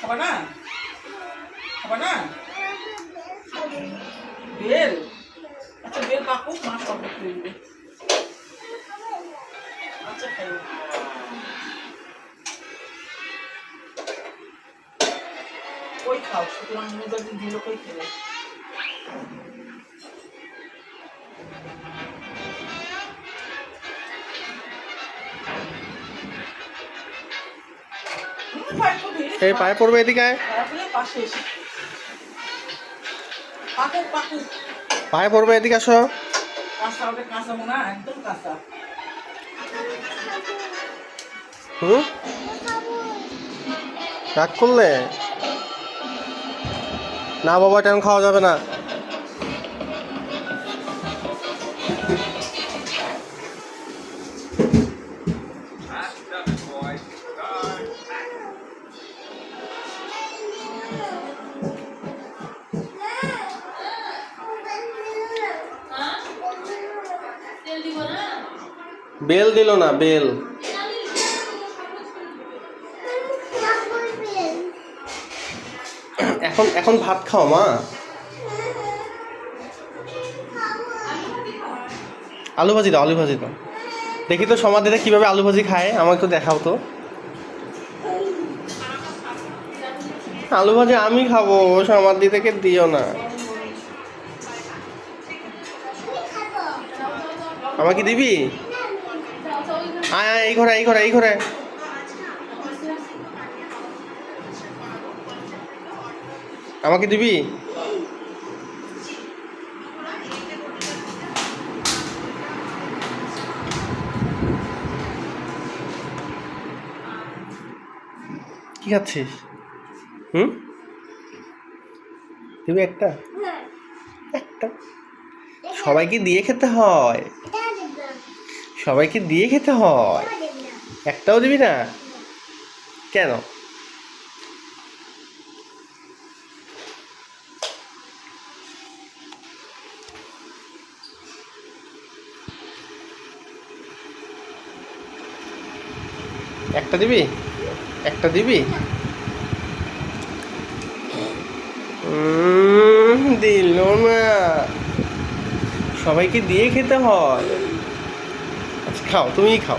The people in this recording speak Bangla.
খাবা না? খাবা না? বেল? আচ্ছা বেল পাকুক, মা সব দিবে আচ্ছা খাইও কই খাও? সুতরাং দিল কই খেলে? এই পায়ে পড়বে এদিকে পায়ে পড়বে এদিকে আসো। হুম? রাগ করলে? না বাবা টাইম খাওয়া যাবে না। বেল দিল না, বেল। এখন এখন ভাত খাও, মা। আলু ভাজি দাও, আলু ভাজি দাও। দেখি তো সমাধিতে কীভাবে আলু ভাজি খায়, আমাকে একটু দেখাও তো। আলু ভাজি আমি খাব সমাধি থেকে দিও না। আমাকে দিবি? আয় আয় এই ঘরে এই ঘরে এই ঘরে। আমাকে দিবি? কি খাচ্ছিস? হুম? দিবি একটা? একটা? সবাইকে দিয়ে খেতে হয়। সবাইকে দিয়ে খেতে হয়। একটাও দিবি না? কেন? একটা দিবি? একটা দিবি? দিল না। সবাইকে দিয়ে খেতে হয়। 靠，中医靠。